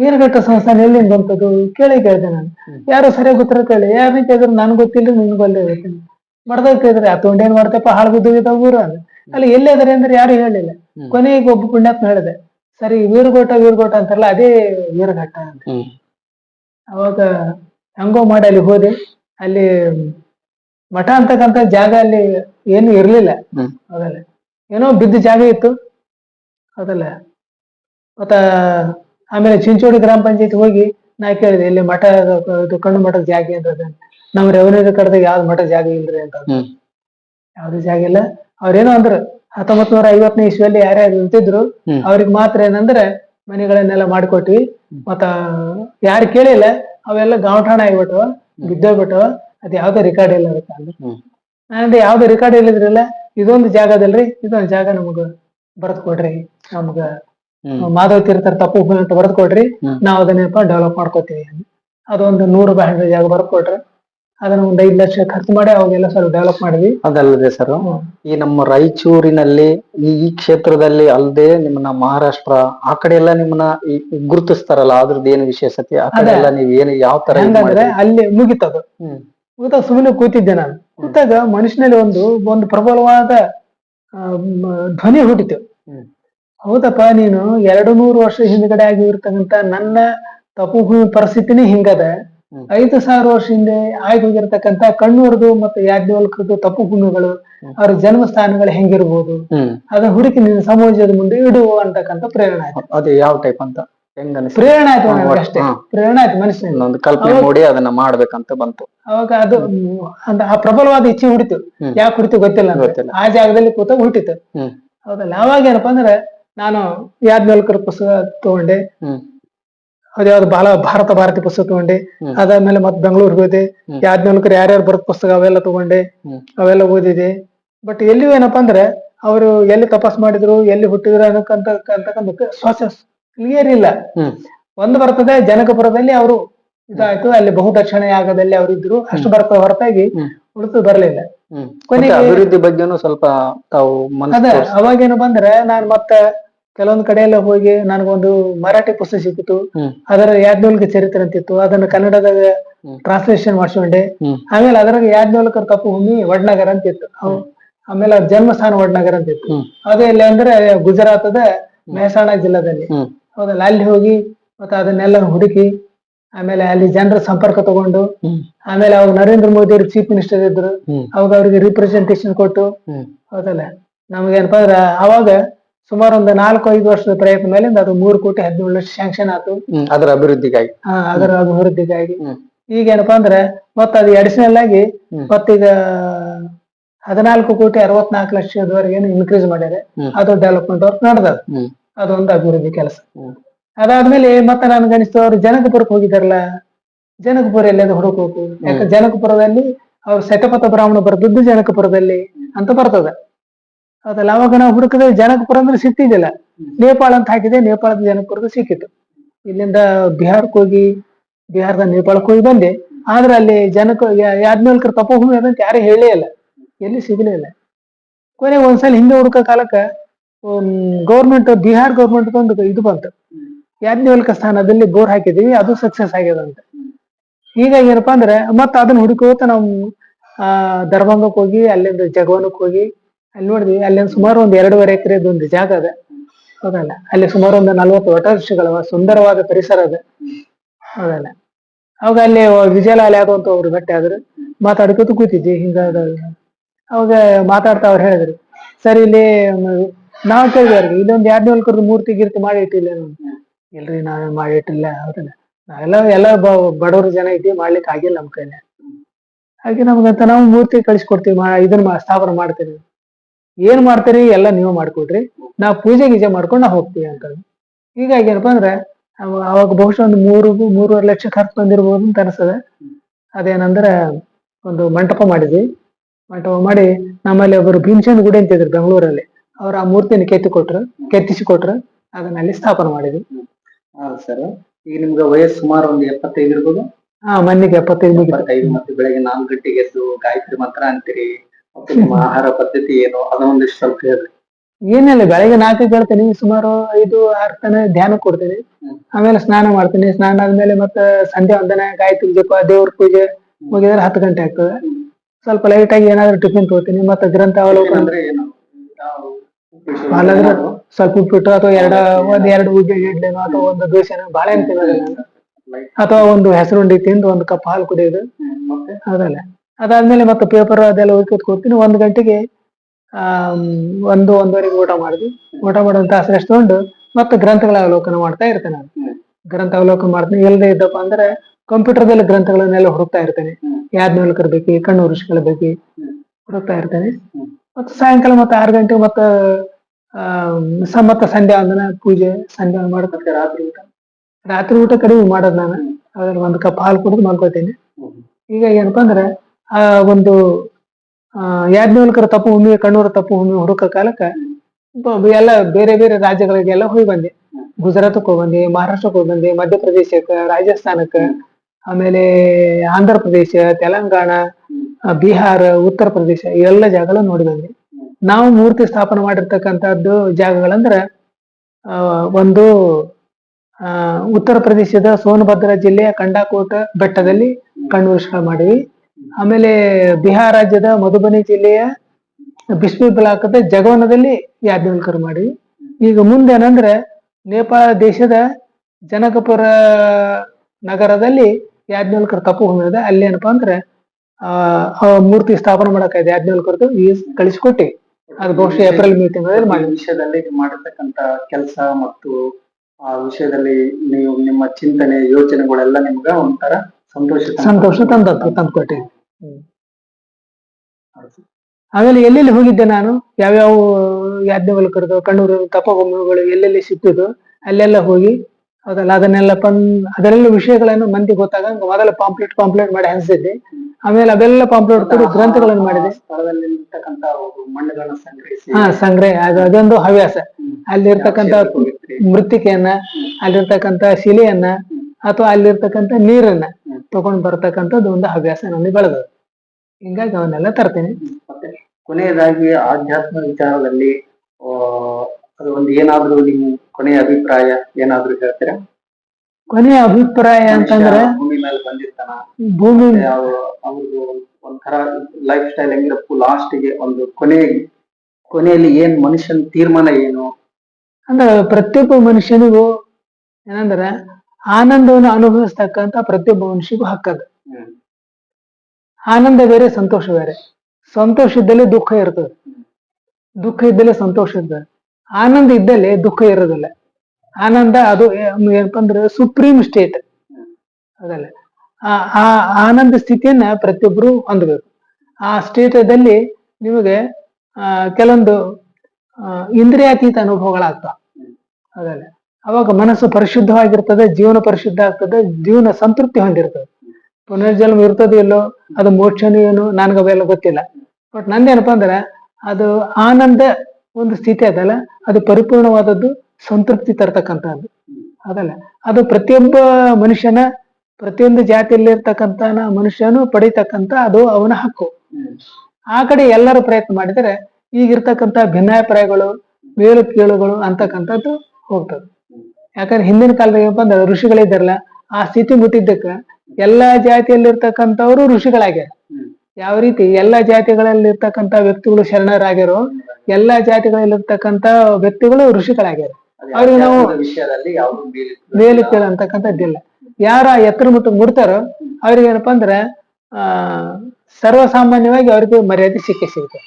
B: ವೀರಘಟ್ಟ ಸಂಸ್ಥಾನ ಎಲ್ಲಿಂದ ಬಂತದ್ದು ಕೇಳಿ ಕೇಳಿದೆ ನಾನು. ಯಾರು ಸರಿಯಾಗಿ ಗೊತ್ತಿರ ಕೇಳಿ ಯಾರನ್ನ ಕೇಳಿದ್ರು ನನ್ಗೆ ಗೊತ್ತಿಲ್ಲ ನಿನ್ಗೆ ಗೊತ್ತಿಲ್ಲ ಹೇಳ್ತೀನಿ ಮಾಡ್ದಾಗ ಕೇಳಿದ್ರೆ ಆ ತೊಂಡೇನ್ ಮಾಡ್ತಪ್ಪ? ಹಾಳು ಬಿದ್ದು ಊರು? ಅದು ಅಲ್ಲಿ ಎಲ್ಲಿ ಅದಾರೆ ಅಂದ್ರೆ ಯಾರು ಹೇಳಿಲ್ಲ. ಕೊನೆಗೆ ಒಬ್ಬ ಪುಣ್ಯಾತ್ಮ ಹೇಳಿದೆ ಸರಿ ವೀರಘಟ್ಟ ವೀರಘಟ್ಟ ಅಂತಾರಲ್ಲ ಅದೇ ವೀರಘಟ್ಟ ಅಂತ. ಅವಾಗ ಹಂಗೋ ಮಾಡಿ ಅಲ್ಲಿ ಹೋದೆ. ಅಲ್ಲಿ ಮಠ ಅಂತಕ್ಕಂಥ ಜಾಗ ಅಲ್ಲಿ ಏನು ಇರ್ಲಿಲ್ಲ. ಅದಲ್ಲ ಏನೋ ಬಿದ್ದ ಜಾಗ ಇತ್ತು. ಅದಲ್ಲ ಮತ್ತ ಆಮೇಲೆ ಚಿಂಚೋಡಿ ಗ್ರಾಮ ಪಂಚಾಯತ್ ಹೋಗಿ ನಾ ಕೇಳಿದೆ ಇಲ್ಲಿ ಮಠ ಇದು ಕಣ್ಣು ಮಠದ ಜಾಗ ಅಂತ. ನಮ್ ರೆವೆನ್ಯೂ ಕಡೆದಾಗ ಯಾವ್ದು ಮಠ ಜಾಗ ಇಲ್ರಿ ಅಂತ.
A: ಹ್ಮ್.
B: ಯಾವ್ದು ಜಾಗ ಇಲ್ಲ. ಅವ್ರೇನೋ ಅಂದ್ರು ಹತ್ತೊಂಬತ್ ನೂರ ಐವತ್ತನೇ ಇಸ್ವಿಯಲ್ಲಿ ಯಾರ್ಯಾರು ನಿಂತಿದ್ರು
A: ಹ್ಮ್.
B: ಅವ್ರಿಗೆ ಮಾತ್ರ ಏನಂದ್ರೆ ಮನೆಗಳನ್ನೆಲ್ಲ ಮಾಡ್ಕೊಟ್ವಿ. ಮತ್ತ ಯಾರು ಕೇಳಿಲ್ಲ ಅವೆಲ್ಲ ಗಾಂವಠಾಣ ಆಗ್ಬಿಟ್ಟು ಬಿದ್ದೋಗ್ಬಿಟ್ಟವ ಅದ್ ಯಾವ್ದೋ ರೆಕಾರ್ಡ್ ಇಲ್ಲ ಅದಕ್ಕೆ ಅಂದ್ರೆ ಅಂದ್ರೆ ಯಾವ್ದೋ ರೆಕಾರ್ಡ್ ಇಲ್ಲದ್ರಲ್ಲ ಇದೊಂದು ಜಾಗದಲ್ರಿ ಇದೊಂದು ಜಾಗ ನಮಗ ಬರೆದ್ ಕೊಡ್ರಿ ನಮಗ ಮಾಧವ ತೀರ್ಥರ ತಪ್ಪು ಅಂತ ಬರೆದ್ ಕೊಡ್ರಿ. ನಾವ್ ಅದನ್ನೇಪ ಡೆವಲಪ್ ಮಾಡ್ಕೋತೀವಿ. ಅದೊಂದು ನೂರು ಬೈ ಹಂಡ್ರೆಡ್ ಜಾಗ ಬರ್ದ್ ಕೊಟ್ರೆ ಅದನ್ನ ಒಂದ್ ಐದ್ ಲಕ್ಷ ಖರ್ಚು ಮಾಡಿ ಅವಾಗೆಲ್ಲ ಸ್ವಲ್ಪ ಡೆವಲಪ್ ಮಾಡಿದ್ವಿ
A: ಅದಲ್ಲದೆ ಸರ್. ಈ ನಮ್ಮ ರಾಯಚೂರಿನಲ್ಲಿ ಈ ಈ ಕ್ಷೇತ್ರದಲ್ಲಿ ಅಲ್ಲದೆ ನಿಮ್ಮನ್ನ ಮಹಾರಾಷ್ಟ್ರ ಆ ಕಡೆ ಎಲ್ಲ ನಿಮ್ಮನ್ನ ಗುರುತಿಸ್ತಾರಲ್ಲ ಅದ್ರದ್ದು ಏನು ವಿಶೇಷತೆ ಆ ಕಡೆ. ಎಲ್ಲ ನೀವ್ ಏನು ಯಾವ ತರ?
B: ಅಲ್ಲಿ ಮುಗಿತದು ಮುಗಿದಾಗ ಸುಮ್ಮನೆ ಕೂತಿದ್ದೆ ನಾನು. ಕೂತಾಗ ಮನುಷ್ಯನಲ್ಲಿ ಒಂದು ಒಂದು ಪ್ರಬಲವಾದ ಆ, ಧ್ವನಿ ಹುಟ್ಟಿತು. ಹೌದಪ್ಪ ನೀನು ಎರಡು ನೂರು ವರ್ಷ ಹಿಂದ್ಗಡೆ ಆಗಿರ್ತಕ್ಕಂತ ನನ್ನ ತಪು ಭೂಮಿ ಪರಿಸ್ಥಿತಿನೇ ಹಿಂಗದ. ಐದು ಸಾವಿರ ವರ್ಷ ಹಿಂದೆ ಆಗಿ ಹೋಗಿರ್ತಕ್ಕಂತ ಕಣ್ಣೂರ್ದು ಮತ್ತೆ ಯಾಜ್ಞವಲ್ಕದ್ದು ತಪ್ಪು ಭೂಮಿಗಳು ಅವ್ರ ಜನ್ಮ ಸ್ಥಾನಗಳು ಹೆಂಗಿರ್ಬೋದು
A: ಅದ
B: ಅದನ್ನ ಹುಡುಕಿ ನಿನ್ನ ಸಮಾಜದ ಮುಂದೆ ಇಡುವ ಅಂತಕ್ಕಂತ ಪ್ರೇರಣೆ ಆಯ್ತು.
A: ಅದು ಯಾವ ಟೈಪ್ ಅಂತ?
B: ಪ್ರೇರಣೆ ಆಯ್ತು ನನಗೆ ಅಷ್ಟೇ. ಪ್ರೇರಣೆ ಆಯ್ತು ಮನಸ್ಸಿನ
A: ಒಂದು ಕಲ್ಪನೆ ಮೂಡಿ ಅದನ್ನ ಮಾಡ್ಬೇಕಂತ ಬಂತು.
B: ಅವಾಗ ಅದು ಆ ಪ್ರಬಲವಾದ ಇಚ್ಛೆ ಹುಡಿತು. ಯಾಕೆ ಹುಡಿತು ಗೊತ್ತಿಲ್ಲ.
A: ಗೊತ್ತಿಲ್ಲ.
B: ಆ ಜಾಗದಲ್ಲಿ ಕೂತ ಹುಟ್ಟಿತು. ಹೌದಲ್ಲ ಅವಾಗ ಏನಪ್ಪಾ ಅಂದ್ರೆ ನಾನು ಯಾಜ್ಞವಲ್ಕರ ಪುಸ್ತಕ ತಗೊಂಡೆ. ಅದ್ಯಾವ್ದು ಬಾಲ ಭಾರತ ಭಾರತಿ ಪುಸ್ತಕ ತಗೊಂಡೆ. ಅದಾದ್ಮೇಲೆ ಮತ್ತೆ ಬೆಂಗಳೂರಿಗೆ ಹೋದೆ.
A: ಯಾದ್
B: ಮೇಲ್ಕರ್ ಯಾರ್ಯಾರು ಬರೆದ ಪುಸ್ತಕ ಅವೆಲ್ಲ ತಗೊಂಡೆ. ಅವೆಲ್ಲ ಓದಿದೆ. ಬಟ್ ಎಲ್ಲಿಯೂ ಏನಪ್ಪಾ ಅಂದ್ರೆ ಅವರು ಎಲ್ಲಿ ತಪಾಸ್ ಮಾಡಿದ್ರು ಎಲ್ಲಿ ಹುಟ್ಟಿದ್ರು ಅನ್ನಕ್ಕಂತ ಅಂತಕ್ಕಂಥ ಕ್ಲಿಯರ್ ಇಲ್ಲ. ಒಂದು ಬರ್ತದೆ ಜನಕಪುರದಲ್ಲಿ ಅವರು ಇದಾಯ್ತು ಅಲ್ಲಿ ಬಹುದಕ್ಷಿಣ ಯಾಗದಲ್ಲಿ ಅವರು ಇದ್ರು ಅಷ್ಟು ಬರ್ತದೆ ಹೊರತಾಗಿ ಉಳಿತು ಬರ್ಲಿಲ್ಲ. ಕೊನೆಗೆ-
A: ಅಭಿವೃದ್ಧಿ ಬಗ್ಗೆನೂ ಸ್ವಲ್ಪ ತಾವು
B: ಅದ ಅವಾಗೇನು ಬಂದ್ರೆ ನಾನು ಮತ್ತೆ ಕೆಲವೊಂದು ಕಡೆ ಎಲ್ಲ ಹೋಗಿ ನನಗೊಂದು ಮರಾಠಿ ಪುಸ್ತಕ ಸಿಕ್ಕಿತು. ಅದರ ಯಾಜ್ಞೋಲ್ಕ ಚರಿತ್ರೆ ಅಂತಿತ್ತು. ಅದನ್ನ ಕನ್ನಡದಾಗ
A: ಹ್ಮ್.
B: ಟ್ರಾನ್ಸ್ಲೇಷನ್ ಮಾಡಿಸ್ಕೊಂಡೆ. ಆಮೇಲೆ ಅದ್ರಾಗ ಯಾಜ್ಞೋಲ್ಕರ್ ತಪ್ಪು ಭೂಮಿ ವಡ್ನಗರ ಅಂತಿತ್ತು. ಆಮೇಲೆ ಜನ್ಮಸ್ಥಾನ ವಡ್ನಗರ್ ಅಂತಿತ್ತು.
A: ಅದೇ
B: ಅದು ಎಲ್ಲಿ ಅಂದ್ರೆ ಗುಜರಾತದ ಮೆಹಸಾಣ ಜಿಲ್ಲಾದಲ್ಲಿ. ಹೌದಲ್ಲ ಅಲ್ಲಿ ಹೋಗಿ ಮತ್ತೆ ಅದನ್ನೆಲ್ಲ ಹುಡುಕಿ ಆಮೇಲೆ ಅಲ್ಲಿ ಜನರ ಸಂಪರ್ಕ ತಗೊಂಡು ಆಮೇಲೆ ಅವಾಗ ನರೇಂದ್ರ ಮೋದಿ ಅವರು ಚೀಫ್ ಮಿನಿಸ್ಟರ್ ಇದ್ರು ಅವಾಗ ಅವ್ರಿಗೆ ರಿಪ್ರೆಸೆಂಟೇಷನ್ ಕೊಟ್ಟು ಹೌದಲ್ಲ. ನಮ್ಗೇನಪ್ಪ ಅಂದ್ರ ಅವಾಗ ಸುಮಾರು ಒಂದು ನಾಲ್ಕು ಐದು ವರ್ಷದ ಪ್ರಯತ್ನ ಮೇಲೆ ಅದು ಮೂರು ಕೋಟಿ ಹದಿನೇಳು ಲಕ್ಷ ಶಾಂಕ್ಷನ್ ಆಯ್ತು
A: ಅದರ ಅಭಿವೃದ್ಧಿಗಾಗಿ.
B: ಅದರ ಅಭಿವೃದ್ಧಿಗಾಗಿ. ಈಗ ಏನಪ್ಪಾ ಅಂದ್ರೆ ಮತ್ತೆ ಅದು ಅಡಿಷನಲ್ ಆಗಿ. ಮತ್ತೀಗ ಹದಿನಾಲ್ಕು ಕೋಟಿ ಅರವತ್ನಾಲ್ಕು ಲಕ್ಷದವರೆಗೆ ಇನ್ಕ್ರೀಸ್ ಮಾಡ್ಯಾರ ಅದು ಡೆವಲಪ್ಮೆಂಟ್ ವರ್ಕ್ ನಡೆದ ಅದೊಂದು ಅಭಿವೃದ್ಧಿ ಕೆಲಸ. ಅದಾದ್ಮೇಲೆ ಮತ್ತೆ ನಾನು ಅನಿಸ್ತು ಅವ್ರು ಜನಕಪುರಕ್ಕೆ ಹೋಗಿದಾರಲ್ಲ ಜನಕಪುರ ಎಲ್ಲಿಂದ ಹುಡುಕೋಕು ಯಾಕೆ ಜನಕಪುರದಲ್ಲಿ ಅವ್ರ ಶತಪಥ ಬ್ರಾಹ್ಮಣ ಬರ್ದದ್ದು ಜನಕಪುರದಲ್ಲಿ ಅಂತ ಬರ್ತದ. ಅದಲ್ಲ ಅವಾಗ ನಾವು ಹುಡುಕಿದ್ರೆ ಜನಕಪುರ ಅಂದ್ರೆ ಸಿಕ್ತಿದ್ದಿಲ್ಲ ನೇಪಾಳ ಅಂತ ಹಾಕಿದೆ ನೇಪಾಳದ ಜನಕಪುರದ ಸಿಕ್ಕಿತ್ತು ಇಲ್ಲಿಂದ ಬಿಹಾರಕ್ಕೆ ಹೋಗಿ ಬಿಹಾರದ ನೇಪಾಳಕ್ಕೆ ಹೋಗಿ ಬಂದೆ. ಆದ್ರೆ ಅಲ್ಲಿ ಜನಕ ಯಾದ್ಮೇಲ್ಕರ್ ತಪೋಭೂಮಿ ಅದಂತ ಯಾರು ಹೇಳೇ ಇಲ್ಲ. ಎಲ್ಲಿ ಸಿಗಲೇ ಇಲ್ಲ. ಕೊನೆಗೆ ಒಂದ್ಸಲ ಹಿಂದೆ ಹುಡುಕ ಕಾಲಕ್ಕ ಗೌರ್ಮೆಂಟ್ ಬಿಹಾರ್ ಗೌರ್ಮೆಂಟ್ ಒಂದು ಇದು ಬಂತು. ಯಾಜ್ಞವಲ್ಕ ಸ್ಥಾನದಲ್ಲಿ ಬೋರ್ ಹಾಕಿದೀವಿ ಅದು ಸಕ್ಸಸ್ ಆಗ್ಯದಂತೆ. ಈಗ ಏನಪ್ಪಾ ಅಂದ್ರೆ, ಮತ್ತ ಅದನ್ನ ಹುಡುಕೋತ ನಾವು, ಆ ದರ್ಭಂಗಕ್ಕೆ ಹೋಗಿ, ಅಲ್ಲಿಂದ ಜಗವನಕ್ಕೆ ಹೋಗಿ, ಅಲ್ಲಿ ನೋಡಿದ್ವಿ, ಅಲ್ಲಿಂದ ಸುಮಾರು ಒಂದ್ ಎರಡೂವರೆ ಎಕರೆದ ಒಂದು ಜಾಗ ಅದ. ಹೌದಲ್ಲ? ಅಲ್ಲಿ ಸುಮಾರು ಒಂದು ನಲ್ವತ್ತು ವಟವೃಕ್ಷಗಳವ ಸುಂದರವಾದ ಪರಿಸರ ಅದ. ಹೌದಲ್ಲ? ಅವಾಗ ಅಲ್ಲಿ ವಿಜಯಲಾಲ್ ಯಾದವ್ ಅಂತ ಒಬ್ರು ಭೇಟಿ ಆದ್ರು. ಮಾತಾಡ್ಕೋತ ಕೂತಿದ್ವಿ ಹಿಂಗಾದ ಅವಾಗ ಮಾತಾಡ್ತಾ ಅವ್ರು ಹೇಳಿದ್ರು. ಸರಿ, ಇಲ್ಲಿ ಯಾರಿಗೆ ಇದೊಂದು ಎರಡು ಯಾಜ್ಞವಲ್ಕರ್ದು ಮೂರ್ತಿ ಗೀರ್ತಿ ಮಾಡಿ ಇಟ್ಟಿಲ್ಲ ಇಲ್ರಿ, ನಾವೇ ಮಾಡಿ ಇಟ್ಟಿಲ್ಲ ಹೌದಲ್ಲ? ನಾವೆಲ್ಲ, ಎಲ್ಲ ಬಡವರು ಜನ ಇದ್ದೀವಿ, ಮಾಡ್ಲಿಕ್ಕೆ ಆಗಿಲ್ಲ ನಮ್ ಕೈಲಿ. ಹಾಗೆ ನಮ್ಗಂತ ನಾವು ಮೂರ್ತಿ ಕಳಿಸ್ಕೊಡ್ತೀವಿ ಮಾ, ಇದನ್ನ ಸ್ಥಾಪನೆ ಮಾಡ್ತೀವಿ. ಏನ್ ಮಾಡ್ತೀರಿ? ಎಲ್ಲ ನೀವು ಮಾಡ್ಕೊಡ್ರಿ ನಾ ಪೂಜೆ ಗೀಜೆ ಮಾಡ್ಕೊಂಡು ನಾವು ಹೋಗ್ತೀವಿ ಅಂತ ಹೀಗಾಗಿ ಏನಪ್ಪಾ ಅಂದ್ರೆ, ಅವ- ಅವಾಗ ಬಹುಶಃ ಒಂದು ಮೂರು, ಮೂರುವರೆ ಲಕ್ಷ ಖರ್ಚು ಬಂದಿರ್ಬೋದು ಅಂತ ಅನ್ಸದೆ ಅದೇನಂದ್ರೆ, ಒಂದು ಮಂಟಪ ಮಾಡಿದ್ವಿ. ಮಂಟಪ ಮಾಡಿ ನಮ್ಮಲ್ಲಿ ಒಬ್ಬರು ಭೀಮಚಂದ್ ಗುಡಿ ಅಂತಿದ್ರು ಬೆಂಗಳೂರಲ್ಲಿ. ಅವ್ರು ಆ ಮೂರ್ತಿನ ಕೆತ್ತಿ ಕೊಟ್ರು ಕೆತ್ತಿಸಿ ಕೊಟ್ರು ಅದನ್ನ ಅಲ್ಲಿ ಸ್ಥಾಪನೆ ಮಾಡಿದ್ವಿ
A: ಸರ್ ಈಗ ನಿಮ್ಗೆ ವಯಸ್ಸು ಸುಮಾರು ಒಂದು ಎಪ್ಪತ್ತೈದು ಇರ್ಬೋದು?
B: ಆ ಮಣ್ಣಿಗೆ ಎಪ್ಪತ್ತೈದು
A: ಎಪ್ಪತ್ತೈದು ಮತ್ತೆ ಬೆಳಗ್ಗೆ ನಾಲ್ಕು ಗಂಟೆಗೆ ಎದ್ದು ಗಾಯತ್ರಿ ಮಂತ್ರ ಅಂತೀರಿ ಮತ್ತೆ ನಿಮ್ಮ ಆಹಾರ ಪದ್ಧತಿ ಏನು? ಅದನ್ನೊಂದಿಷ್ಟು ಸ್ವಲ್ಪ ಹೇಳ್ರಿ.
B: ಏನಿಲ್ಲ ಬೆಳಗ್ಗೆ ನಾಲ್ಕು ಕೇಳ್ತೀನಿ ಸುಮಾರು ಐದು ಆರು ತನ ಧ್ಯಾನ ಕೊಡ್ತೀನಿ ಆಮೇಲೆ ಸ್ನಾನ ಮಾಡ್ತೀನಿ. ಸ್ನಾನ ಆದ್ಮೇಲೆ ಮತ್ತೆ ಸಂಧ್ಯಾ ವಂದನ ಗಾಯತ್ರಿ ಜಪ ದೇವ್ರ ಪೂಜೆ ಮುಗಿದ್ರೆ ಹತ್ತು ಗಂಟೆ ಆಗ್ತದೆ. ಸ್ವಲ್ಪ ಲೈಟ್ ಆಗಿ ಏನಾದ್ರು ಟಿಫಿನ್ ತಗೋತೀನಿ ಮತ್ತೆ ಗ್ರಂಥ ಅವಲೋಕನ
A: ಅಂದ್ರೆ ಏನು?
B: ಅಲ್ಲಾಂದ್ರೆ ಸ್ವಲ್ಪ ಉಪ್ಪಿಟ್ಟು ಅಥವಾ ಎರಡ ಒಂದ್ ಎರಡು ಉದ್ದೆ ಇಡ್ಲೇನೋ ಅಥವಾ ಒಂದು ದೋಸೆನೋ ಬಾಳೆ ತಿನ್ನೋದಿಲ್ಲ ನಾನು. ಅಥವಾ ಒಂದು ಹೆಸರುಂಡಿ ತಿಂದು ಒಂದು ಕಪ್ ಹಾಲು ಕುಡಿಯೋದು. ಅದಲ್ಲ ಅದಾದ್ಮೇಲೆ ಮತ್ತೆ ಪೇಪರ್ ಅದೆಲ್ಲ ಓದ್ಕೊತ್ ಕೂತೀನಿ ಒಂದ್ ಗಂಟೆಗೆ ಆ ಒಂದು ಒಂದೂವರೆಗೆ ಊಟ ಮಾಡಿದ್ವಿ ಊಟ ಮಾಡುವಂತ ತಾಸು ತಗೊಂಡು ಮತ್ತೆ ಗ್ರಂಥಗಳ ಅವಲೋಕನ ಮಾಡ್ತಾ ಇರ್ತೇನೆ ನಾನು. ಗ್ರಂಥ ಅವಲೋಕನ ಮಾಡ್ತೀನಿ. ಇಲ್ಲದೆ ಇದ್ದಪ್ಪ ಅಂದ್ರೆ ಕಂಪ್ಯೂಟರ್ದಲ್ಲಿ ಗ್ರಂಥಗಳನ್ನೆಲ್ಲ ಹುಡುಕ್ತಾ ಇರ್ತೇನೆ.
A: ಯಾದ
B: ಯಾಜ್ಞವಲ್ಕರ್ ಬೇಕಿ ಕಣ್ಣು ಋಷಿಗಳ
A: ಬಗ್ಗೆ.
B: ಹುಡುಕ್ತಾ ಇರ್ತೇನೆ. ಮತ್ತೆ ಸಾಯಂಕಾಲ ಮತ್ತೆ ಆರು ಗಂಟೆ ಮತ್ತೆ ಆ ಮತ್ತೆ ಸಂಧ್ಯಾ ವಂದನ ಪೂಜೆ ಮಾಡ್ತಾ
A: ಮತ್ತೆ ರಾತ್ರಿ ಊಟ.
B: ರಾತ್ರಿ ಊಟ ಕಡಿಮೆ ಮಾಡೋದು ನಾನು. ಅದ್ರಲ್ಲಿ ಒಂದು ಕಪ್ ಹಾಲು ಕುಡಿದು ಮಲ್ಕೋತೀನಿ ಈಗ ಏನಪ್ಪ ಅಂದ್ರೆ ಆ, ಒಂದು ಯಾಜ್ಞವಲ್ಕರ ತಪ್ಪು ಭೂಮಿ, ಕಣ್ಣೂರ ತಪ್ಪು ಭೂಮಿ ಹುಡುಕ ಕಾಲಕ್ಕ ಎಲ್ಲ ಬೇರೆ ಬೇರೆ ರಾಜ್ಯಗಳಿಗೆಲ್ಲ ಹೋಗಿ ಬಂದೆ. ಗುಜರಾತಕ್ಕೆ ಹೋಗಿ ಬಂದೆ, ಮಹಾರಾಷ್ಟ್ರಕ್ಕೆ ಹೋಗಿ ಬಂದೆ, ಮಧ್ಯಪ್ರದೇಶಕ್ಕೆ, ರಾಜಸ್ಥಾನಕ್ಕೆ, ಆಮೇಲೆ ಆಂಧ್ರ ಪ್ರದೇಶ ತೆಲಂಗಾಣ ಬಿಹಾರ ಉತ್ತರ ಪ್ರದೇಶ ಎಲ್ಲ ಜಾಗಗಳು ನೋಡಿ ಬಂದೆ. ನಾವು ಮೂರ್ತಿ ಸ್ಥಾಪನೆ ಮಾಡಿರ್ತಕ್ಕಂಥದ್ದು ಜಾಗಗಳಂದ್ರೆ ಒಂದು ಉತ್ತರ ಪ್ರದೇಶದ ಸೋನಭದ್ರ ಜಿಲ್ಲೆಯ ಕಂಡಾಕೋಟ ಬೆಟ್ಟದಲ್ಲಿ ಕಣ್ವಿಷ್ಕಾರ ಮಾಡಿವಿ. ಆಮೇಲೆ ಬಿಹಾರ ರಾಜ್ಯದ ಮಧುಬನಿ ಜಿಲ್ಲೆಯ ಬಿಸ್ಮಿ ಬ್ಲಾಕದ ಜಗವನದಲ್ಲಿ ಯಾಜ್ಞವಲ್ಕರ್ ಮಾಡಿವಿ. ಈಗ ಮುಂದೇನಂದ್ರೆ ನೇಪಾಳ ದೇಶದ ಜನಕಪುರ ನಗರದಲ್ಲಿ ಯಾಜ್ಞವಲ್ಕರ್ ತಪ್ಪು ಅಲ್ಲಿ ಏನಪ್ಪಾ ಅಂದ್ರೆ ಆ ಮೂರ್ತಿ ಸ್ಥಾಪನೆ ಮಾಡಕ್ಕಾಯ್ತು ಯಾಜ್ಞವಲ್ಕರ್ದು. ಈ ಕಳಿಸ್ಕೊಟ್ಟಿ. ಅದು ಬಹುಶಃ ಏಪ್ರಿಲ್ ಮೀಟಿಂಗ್ ತಿಂಗಳಲ್ಲಿ
A: ಈ
B: ಮಾಡಿ
A: ವಿಷಯದಲ್ಲಿ ಮಾಡಿರ್ತಕ್ಕಂತ ಕೆಲಸ ಮತ್ತು ಆ ವಿಷಯದಲ್ಲಿ ನೀವು ನಿಮ್ಮ ಚಿಂತನೆ ಯೋಚನೆಗಳೆಲ್ಲ ನಿಮ್ಗ ಒಂಥರ ಸಂತೋಷ
B: ಸಂತೋಷ ತಂದದ್ದು ತಂದ್ಕೊಟ್ಟಿ ಆಮೇಲೆ ಎಲ್ಲೆಲ್ಲಿ ಹೋಗಿದ್ದೆ ನಾನು? ಯಾವ್ಯಾವ ಕರೆದು ಕಣ್ಣೂರು ತಪೋಭೂಮಿಗಳು ಎಲ್ಲೆಲ್ಲಿ ಸಿಕ್ಕಿದ್ದು ಅಲ್ಲೆಲ್ಲ ಹೋಗಿ ಹೌದಲ್ಲ ಅದನ್ನೆಲ್ಲ ಪನ್ ಅದೆಲ್ಲ ವಿಷಯಗಳನ್ನು ಮಂದಿ ಗೊತ್ತಾಗಂಗ ಮೊದಲ ಪಾಂಪ್ಲೆಟ್ ಪಾಂಪ್ಲೆಟ್ ಮಾಡಿ ಹಂಚಿದ್ದೆ ಆಮೇಲೆ ಅದೆಲ್ಲ ಪಾಂಪ್ಲೆಟ್ ಕೂಡ ಗ್ರಂಥಗಳನ್ನು ಮಾಡಿದೆ.
A: ಮಣ್ಣುಗಳನ್ನ ಸಂಗ್ರಹಿಸಿ.
B: ಹಾ ಸಂಗ್ರಹ ಅದು ಅದೊಂದು ಹವ್ಯಾಸ.
A: ಅಲ್ಲಿರ್ತಕ್ಕಂತ?
B: ಮೃತ್ತಿಕೆಯನ್ನ ಅಲ್ಲಿರ್ತಕ್ಕಂತ ಶಿಲೆಯನ್ನ ಅಥವಾ ಅಲ್ಲಿರ್ತಕ್ಕಂತ ನೀರನ್ನ ತಗೊಂಡ್ ಬರ್ತಕ್ಕಂಥದ್ದು ಒಂದು ಹವ್ಯಾಸ ನನಗೆ ಬೆಳೆದ ಹಿಂಗಾಗಿ ಅವನ್ನೆಲ್ಲ ತರ್ತೇನೆ.
A: ಕೊನೆಯದಾಗಿ ಆಧ್ಯಾತ್ಮ ವಿಚಾರದಲ್ಲಿ ಅದು ಒಂದು ಏನಾದ್ರೂ ನಿಮ್ಮ ಕೊನೆಯ ಅಭಿಪ್ರಾಯ ಏನಾದ್ರೂ ಹೇಳ್ತೀರಾ?
B: ಕೊನೆಯ ಅಭಿಪ್ರಾಯ ಅಂತಂದ್ರೆ
A: ಭೂಮಿ ಮೇಲೆ ಬಂದಿರ್ತಾನ.
B: ಭೂಮಿ
A: ಅವ್ರದ್ದು ಒಂಥರ ಲೈಫ್ ಸ್ಟೈಲ್ ಹೆಂಗಿರಪ್ಪು ಲಾಸ್ಟ್ಗೆ ಒಂದು ಕೊನೆ ಕೊನೆಯಲ್ಲಿ ಏನ್ ಮನುಷ್ಯನ ತೀರ್ಮಾನ ಏನು?
B: ಅಂದ್ರೆ ಪ್ರತಿಯೊಬ್ಬ ಮನುಷ್ಯನಿಗೂ ಏನಂದ್ರೆ ಆನಂದವನ್ನು ಅನುಭವಿಸ್ತಕ್ಕಂತ ಪ್ರತಿಯೊಬ್ಬ ಮನುಷ್ಯಗೂ ಹಕ್ಕದ ಆನಂದ ಬೇರೆ ಸಂತೋಷ ಬೇರೆ. ಸಂತೋಷ ಇದ್ದಲ್ಲಿ ದುಃಖ ಇರ್ತದೆ. ದುಃಖ ಇದ್ದಲ್ಲಿ ಸಂತೋಷ ಇರ್ತದೆ. ಆನಂದ ಇದ್ದಲ್ಲಿ ದುಃಖ ಇರೋದಿಲ್ಲ. ಆನಂದ ಅದು ಏನಪ್ಪಂದ್ರೆ ಸುಪ್ರೀಂ ಸ್ಟೇಟ್ ಅದಲ್ಲ. ಆ ಆನಂದ ಸ್ಥಿತಿಯನ್ನ ಪ್ರತಿಯೊಬ್ಬರು ಹೊಂದಬೇಕು. ಆ ಸ್ಟೇಟದಲ್ಲಿ ನಿಮಗೆ, ಆ, ಕೆಲವೊಂದು ಇಂದ್ರಿಯಾತೀತ ಅನುಭವಗಳಾಗ್ತಾವ. ಅದಲ್ಲ. ಅವಾಗ ಮನಸ್ಸು ಪರಿಶುದ್ಧವಾಗಿರ್ತದೆ, ಜೀವನ ಪರಿಶುದ್ಧ ಆಗ್ತದೆ, ಜೀವನ ಸಂತೃಪ್ತಿ ಹೊಂದಿರ್ತದೆ. ಪುನರ್ಜನ್ಮ ಇರ್ತದೋ ಇಲ್ಲೋ, ಅದು ಮೋಕ್ಷನೂ ಏನು ನನಗೆ ಅವೆಲ್ಲ ಗೊತ್ತಿಲ್ಲ. ಬಟ್ ನಂದೇನಪ್ಪ ಅಂದ್ರೆ, ಅದು ಆನಂದ ಒಂದು ಸ್ಥಿತಿ ಅದಲ್ಲ. ಅದು ಪರಿಪೂರ್ಣವಾದದ್ದು ಸಂತೃಪ್ತಿ ತರ್ತಕ್ಕಂಥದ್ದು. ಅದಲ್ಲ. ಅದು ಪ್ರತಿಯೊಬ್ಬ ಮನುಷ್ಯನ, ಪ್ರತಿಯೊಂದು ಜಾತಿಯಲ್ಲಿ ಇರ್ತಕ್ಕಂತ ಮನುಷ್ಯನು ಪಡಿತಕ್ಕಂತ ಅದು ಅವನ ಹಕ್ಕು. ಆ ಕಡೆ ಎಲ್ಲರೂ ಪ್ರಯತ್ನ ಮಾಡಿದರೆ ಈಗಿರ್ತಕ್ಕಂಥ ಭಿನ್ನಾಭಿಪ್ರಾಯಗಳು, ಮೇಲು ಕೇಳುಗಳು ಅಂತಕ್ಕಂಥದ್ದು ಹೋಗ್ತದೆ. ಯಾಕಂದ್ರೆ ಹಿಂದಿನ ಕಾಲದಾಗ ಏನಪ್ಪ ಋಷಿಗಳಿದ್ದಾರಲ್ಲ ಆ ಸ್ಥಿತಿ ಮುಟ್ಟಿದ್ದಕ್ಕ ಎಲ್ಲಾ ಜಾತಿಯಲ್ಲಿರ್ತಕ್ಕಂಥವ್ರು ಋಷಿಗಳಾಗ್ಯಾರ. ಯಾವ ರೀತಿ ಎಲ್ಲಾ ಜಾತಿಗಳಲ್ಲಿ ಇರ್ತಕ್ಕಂತ ವ್ಯಕ್ತಿಗಳು ಶರಣರಾಗ್ಯಾರೋ ಎಲ್ಲಾ ಜಾತಿಗಳಲ್ಲಿರ್ತಕ್ಕಂಥ ವ್ಯಕ್ತಿಗಳು ಋಷಿಗಳಾಗ್ಯಾರ. ಅವ್ರಿಗೆ ನಾವು ಮೇಲಿತ್ತಿಲ್ಲ ಅಂತಕ್ಕಂಥದ್ದಿಲ್ಲ. ಯಾರ ಎತ್ತರ ಮುಟ್ಟ ಮುಡ್ತಾರೋ ಅವ್ರಿಗೆ ಏನಪ್ಪಾ ಅಂದ್ರೆ ಆ ಸರ್ವಸಾಮಾನ್ಯವಾಗಿ ಅವ್ರಿಗೆ ಮರ್ಯಾದೆ ಸಿಕ್ಕೇ ಸಿಗುತ್ತೆ.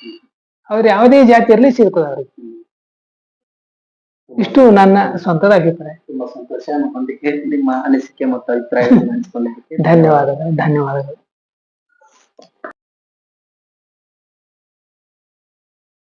B: ಅವ್ರು ಯಾವುದೇ ಜಾತಿ ಇರ್ಲಿ ಸಿಗ್ತದೆ ಅವ್ರಿಗೆ. ಇಷ್ಟು ನನ್ನ ಸ್ವಂತದ ಅಭಿಪ್ರಾಯ.
A: ತುಂಬಾ ಸಂತೋಷ. ನಿಮ್ಮ ಅನಿಸಿಕೆ ಮತ್ತು ಅಭಿಪ್ರಾಯ
B: ಧನ್ಯವಾದಗಳು ಧನ್ಯವಾದಗಳು.